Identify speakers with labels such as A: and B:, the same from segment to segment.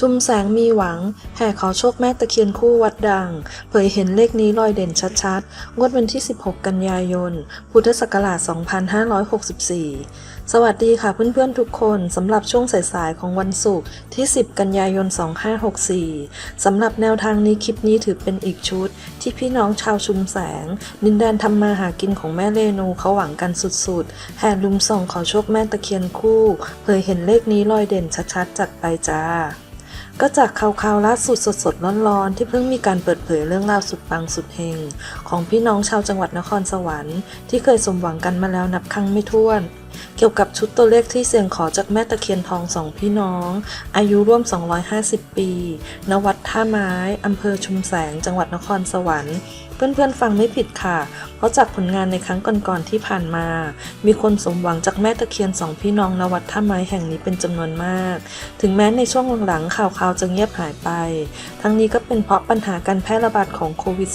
A: ชุมแสงมีหวัง แห่ขอโชคแม่ตะเคียนคู่วัดดัง เผยเห็นเลขนี้ลอยเด่นชัดๆ งวดวันที่ 16 กันยายน พุทธศักราช 2564 สวัสดีค่ะเพื่อนๆทุกคนสำหรับช่วงสายๆของวันศุกร์ที่ 10 กันยายน 2564 สำหรับแนวทางนี้คลิปนี้ถือเป็นอีกชุด ที่พี่น้องชาวชุมแสง ดินแดนทำมาหากินของแม่เรนูเขาหวังกันสุดๆ แห่ลุมส่องขอโชคแม่ตะเคียนคู่ เผยเห็นเลขนี้ลอยเด่นชัดๆจากไปจ้า ก็จากข่าวๆล่าสุดสดๆร้อนๆที่เพิ่งมีการเปิดเผยเรื่องราวสุดปังสุดเฮงของพี่น้องชาวจังหวัดนครสวรรค์ที่เคยสมหวังกันมาแล้วนับครั้งไม่ถ้วน เกี่ยวกับชุดตัวเลขที่เสี่ยงขอจากแม่ตะเคียนทองสองพี่น้อง อายุร่วม 250 ปี ณ วัดท่าไม้ อำเภอชุมแสง จังหวัดนครสวรรค์ เพื่อนๆฟังไม่ผิดค่ะ เพราะจากผลงานในครั้งก่อนๆที่ผ่านมา มีคนสมหวังจากแม่ตะเคียนสองพี่น้องณวัดท่าไม้แห่งนี้เป็นจำนวนมาก ถึงแม้ในช่วงหลังๆข่าวๆจะเงียบหายไป ทั้งนี้ก็เป็นเพราะปัญหาการแพร่ระบาดของโควิด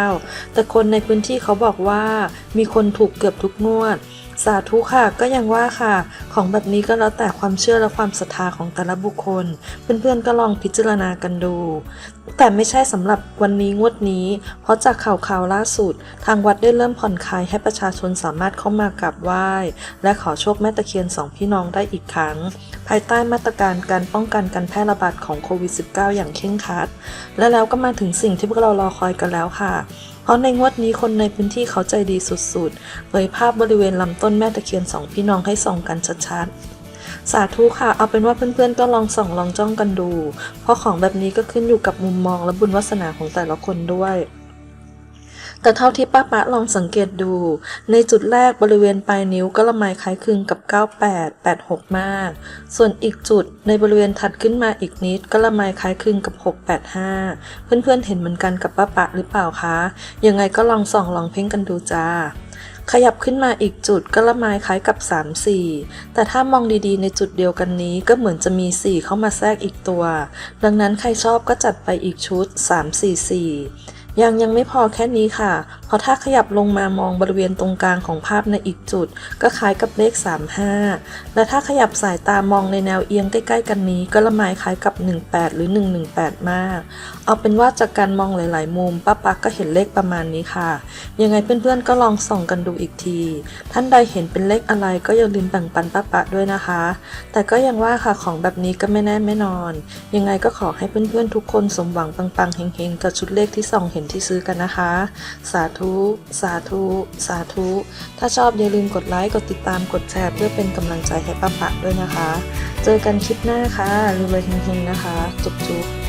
A: -19 แต่คนในพื้นที่เขาบอกว่ามีคนถูกเกือบทุกงวด สาธุค่ะก็ยังว่าค่ะ ของแบบนี้ก็แล้วแต่ความเชื่อและความศรัทธาของแต่ละบุคคล เพื่อนๆก็ลองพิจารณากันดู แต่ไม่ใช่สำหรับวันนี้งวดนี้ เพราะจากข่าวข่าวล่าสุด ทางวัดได้เริ่มผ่อนคลายให้ประชาชนสามารถเข้ามากราบไหว้ และขอโชคแม่ตะเคียนสองพี่น้องได้อีกครั้ง ภายใต้มาตรการการป้องกันการแพร่ระบาดของโควิด -19 อย่างเคร่งครัดและแล้วก็มาถึงสิ่งที่พวกเรารอคอยกันแล้วค่ะ ราะในงวดนี้คนในพื้นที่เขาใจดีสุดๆ เผยภาพบริเวณลำต้นแม่ตะเคียนสองพี่น้องให้ส่องกันชัดๆ สาธุค่ะ เอาเป็นว่าเพื่อนๆก็ลองส่องลองจ้องกันดู เพราะของแบบนี้ก็ขึ้นอยู่กับมุมมองและบุญวาสนาของแต่ละคนด้วย แต่เท่าที่ป้าปะลองสังเกตดู ในจุดแรกบริเวณปลายนิ้วก็ละไมคล้ายคลึงกับ 98 86 มาก ส่วนอีกจุดในบริเวณถัดขึ้นมาอีกนิด ก็ละไมคล้ายคลึงกับ 685 เพื่อนๆเห็นเหมือนกันกับป้าปะหรือเปล่าคะ ยังไงก็ลองส่องลองเพ่งกันดูจ้าขยับขึ้นมาอีกจุดก็ละไมคล้ายกับ 3 4 แต่ถ้ามองดีๆ ในจุดเดียวกันนี้ก็เหมือนจะมี 4 เข้ามาแทรกอีกตัว ดังนั้นใครชอบก็จัดไปอีกชุด 3 4 4 ยังยังไม่พอแค่นี้ค่ะ เพราะถ้าขยับลงมามองบริเวณตรงกลางของภาพในอีกจุด ก็คล้ายกับเลข 35 และถ้าขยับสายตามองในแนวเอียงใกล้ๆกันนี้ ก็ละไมคล้ายกับ 18 หรือ 118 มาก เอาเป็นว่าจากการมองหลาย ๆ มุมป้าปักก็เห็นเลขประมาณนี้ค่ะ ยังไงเพื่อนๆก็ลองส่องกันดูอีกที ท่านใดเห็นเป็นเลขอะไรก็อย่าลืมแบ่งปันป้าปะด้วยนะคะ แต่ก็ยังว่าค่ะของแบบนี้ก็ไม่แน่ไม่นอน ยังไงก็ขอให้เพื่อนๆทุกคนสมหวังปังๆเฮงๆกับชุดเลขที่ส่องเห็นที่ซื้อกันนะคะ สาธุ สาธุ สาธุ ถ้าชอบอย่าลืมกดไลค์ กดติดตาม กดแชร์เพื่อเป็นกำลังใจให้ป้าปะด้วยนะคะ เจอกันคลิปหน้าค่ะรวยๆเฮงๆนะคะ จุ๊บๆ